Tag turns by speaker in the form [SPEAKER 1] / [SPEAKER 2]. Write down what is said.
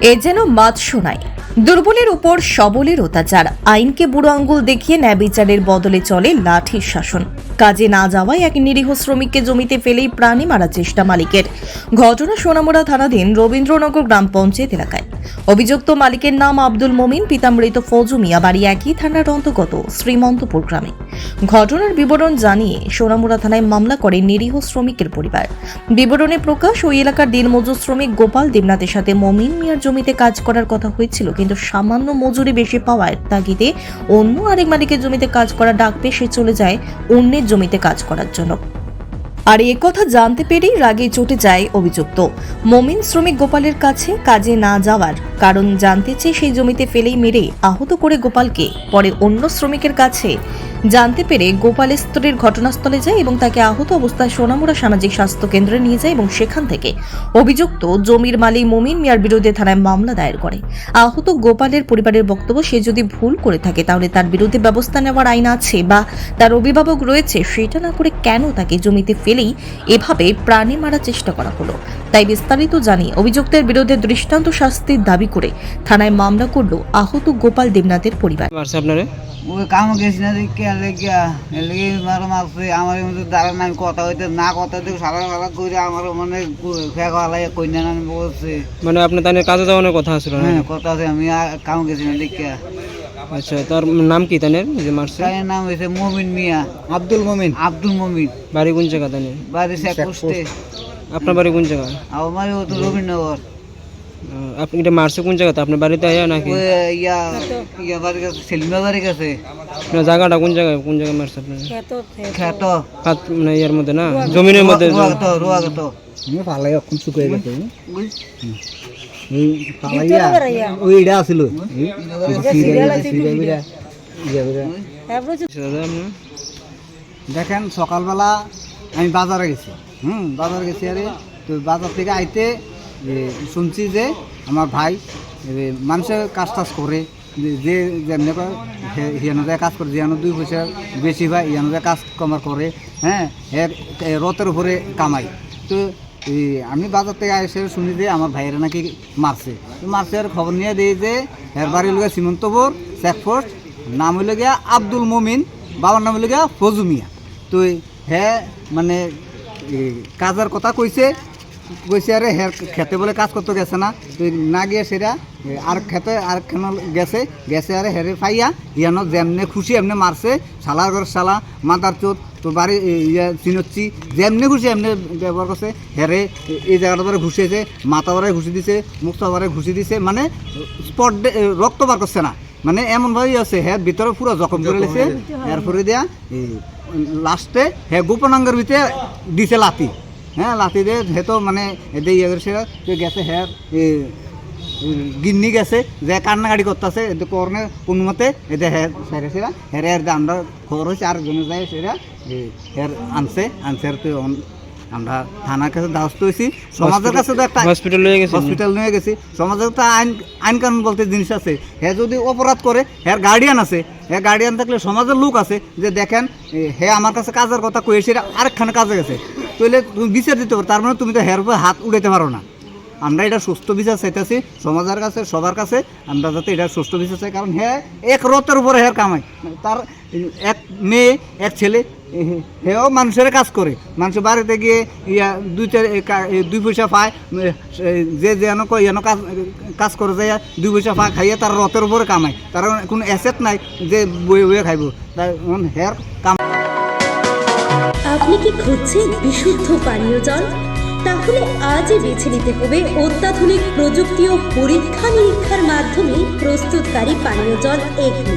[SPEAKER 1] এ যেন মাত শোনায়। দুর্বলের উপর সবলের অত্যাচার। আইনকে বুড়ো আঙ্গুল দেখিয়ে ন্যায় বিচারের বদলে চলে লাঠির শাসন। কাজে না যাওয়ায় এক নিরীহ শ্রমিককে জমিতে ফেলেই প্রাণী মারার চেষ্টা মালিকের। ঘটনা সোনামুড়া থানাধীন রবীন্দ্রনগর গ্রাম পঞ্চায়েত এলাকায়। অভিযুক্ত মালিকের নাম আব্দুল মমিন পিতামৃত ফৌজু মিয়া, বাড়ি একই থানার অন্তর্গত শ্রীমন্তপুর গ্রামে। ঘটনার বিবরণ জানিয়ে সোনামুড়া থানায় মামলা করে নিরীহ শ্রমিকের পরিবার। বিবরণে প্রকাশ, ওই এলাকার দিনমজুর শ্রমিক গোপাল দেবনাথের সাথে মমিন মিয়ার জমিতে কাজ করার কথা হয়েছিল, কিন্তু সামান্য মজুরি বেশি পাওয়ার তাগিদে অন্য আরেক মালিকের জমিতে কাজ করা ডাক পেয়ে সে চলে যায় অন্যের জমিতে কাজ করার জন্য। আর এ কথা জানতে পেরেই রাগে চটে যায় অভিযুক্ত। মমিন শ্রমিক গোপালের কাছে কাজে না যাওয়ার কারণ জানতে চেয়ে সেই জমিতে ফেলেই মেরে আহত করে গোপালকে। পরে অন্য শ্রমিকের কাছে জানতে পেরে গোপালের স্তরের ঘটনাস্থলে যায় এবং তাকে আহত অবস্থায় সোনামুড়া সামাজিক স্বাস্থ্য কেন্দ্রে নিয়ে যায় এবং সেখান থেকে অভিযুক্ত জমির মালিক মমিন মিয়ার বিরুদ্ধে থানায় মামলা দায়ের করে। আহত গোপালের পরিবারের বক্তব্য, সে যদি ভুল করে থাকে তাহলে তার বিরুদ্ধে ব্যবস্থা নেওয়ার আইন আছে বা তার অভিভাবক রয়েছে, সেটা না করে কেন তাকে জমিতে ফেলেই এভাবে প্রাণে মারার চেষ্টা করা হলো? তাই বিস্তারিত জানিয়ে অভিযুক্তের বিরুদ্ধে দৃষ্টান্ত শাস্তির দাবি করে থানায় মামলা করল আহত গোপাল দেবনাথের পরিবার।
[SPEAKER 2] ওই কাম গেছি না দেখে লেগিয়া লেগে মারো মারছে আমার মধ্যে দাঁড়া নাই কথা হইতে না কথা দেখে সারা সারা করে আমার মনে ফেঁকা হালাই কইনা না বলছে।
[SPEAKER 3] মানে আপনার কাজে যাওয়ানোর কথা ছিল
[SPEAKER 2] হ্যাঁ কথা আছে আমি কাম গেছি না দেখে
[SPEAKER 3] আচ্ছা তার নাম কি তাদের যে মারছে?
[SPEAKER 2] তার নাম মমিন মিয়া। আব্দুল মমিন। আব্দুল মমিন।
[SPEAKER 3] বাড়ি কোন জায়গা তাদের
[SPEAKER 2] বাড়ি
[SPEAKER 3] আপনার বাড়ি কোন জায়গা
[SPEAKER 2] আমার ও তো রবীন্দ্রনগর।
[SPEAKER 3] আপনি এটা মারছে কোন জায়গাতে? আপনার বাড়িতে আয়া নাকি?
[SPEAKER 2] ইয়া ইয়া বাড়ি গেছে সেলিমা বাড়ি গেছে
[SPEAKER 3] আপনার জায়গাটা কোন জায়গায় কোন জায়গায় মারছে আপনার?
[SPEAKER 2] খ্যাত
[SPEAKER 3] হাত মানে ইয়ার মধ্যে না? জমিনের মধ্যে
[SPEAKER 2] রুয়াগত রুয়াগত।
[SPEAKER 4] পালাই অক্ষণ শুকিয়ে গেছে। এই পালাইয়া ওইটা আছিল। দেখেন সকালবেলা আমি বাজারে গেছি। হুম, বাজারে গেছি আরে। তো বাজার থেকে আইতে শুনছি যে আমার ভাই মানুষের কাজ টাজ করে। যে- যেমনি হিয়ানোদের কাজ করে যেন দুই পয়সা বেশি হয় ইয়ানোদের কাজ কমার করে হ্যাঁ রথের উপরে কামাই। তো আমি বাজার থেকে এসে শুনি যে আমার ভাইয়েরা নাকি মারছে। মারছে আর খবর নিয়ে দিই যে, এর বাড়ি লোক সীমন্তপুর চেকপোস্ট নাম হইল গিয়া আব্দুল মমিন, বাবার নাম হইল গিয়া ফজু মিয়া। তো হ্যাঁ মানে কাজের কথা কইছে। কইছে আরে হ্যাঁ খেতে বলে কাজ করতে গেছে না। না গিয়ে সেটা আর খেতে আর কেন গেছে? গেছে আরে হেরে ফাইয়া ইয়ানো যেমনে খুশি এমনি মারছে। শালার ঘর শালা মাদার চোদ তো বাড়ি ইয়া চিনচ্ছি। যেমনি খুশি এমনি ব্যবহার করছে। হেরে এই জায়গাটা বারে ঘুষিয়েছে মাথা বারে ঘুষি দিছে মুখটা বারে ঘুষি দিছে মানে স্পট রক্ত বার করছে না। মানে এমনভাবেই আছে হ্যাঁ ভিতরে পুরো জখম করে লেছে এরপরে দেয়া লাস্টে হ্যাঁ গোপনাঙ্গের ভিতরে দিছে লাতি হ্যাঁ লাতি দিয়ে হে তো মানে এদের ইয়ে করছে তো গেছে হ্যাঁ গিন্নি গেছে যে কান্নাকাটি করতেছে এতে করনে কোনো মতে এতে হ্যাঁ সেরে সেরা হেরে আর আমরা খবর হয়েছে আর জনে যায় সেরা হের আনছে আনছে আর তো অন- আমরা থানার কাছে দ্বারস্থ হয়েছি। সমাজের কাছে তো একটা
[SPEAKER 3] হসপিটাল লয়ে গেছে।
[SPEAKER 4] হসপিটাল নিয়ে গেছি। সমাজের তো আইন আইন কানুন বলতে জিনিস আছে। হে যদি অপরাধ করে হ্যাঁ গার্ডিয়ান আছে। হ্যাঁ গার্ডিয়ান থাকলে সমাজের লোক আছে যে দেখেন হে আমার কাছে কাজের কথা কয়েছে আরেকখানে কাজে গেছে। তাহলে তুমি বিচার দিতে পারো। তার মানে তুমি তো হের উপর হাত উড়াইতে পারো না। আমরা এটা সুস্থ বিচার চাইতেছি সমাজের কাছে সবার কাছে। আমরা যাতে এটা সুস্থ বিচার চাই। কারণ হ্যাঁ এক রথের উপরে হের কামাই। তার এক মেয়ে এক ছেলে হেও মানুষের কাজ করে। মানুষ বাড়িতে গিয়ে ইয়া দুই চার দুই পয়সা পায় যে যেন কয় যেন কাজ কাজ করে যায়, দুই পয়সা পায়, খাইয়ে তার রথের উপরে কামায়। তার কোনো অ্যাসেট নাই যে বয়ে বয়ে খাইব। তার হের কাম
[SPEAKER 5] আপনি কি খুঁজছেন বিশুদ্ধ পানীয় জল? তাহলে আজই বেছে নিতে হবে অত্যাধুনিক প্রযুক্তি ও পরীক্ষা নিরীক্ষার মাধ্যমে প্রস্তুতকারী পানীয় জল এগনি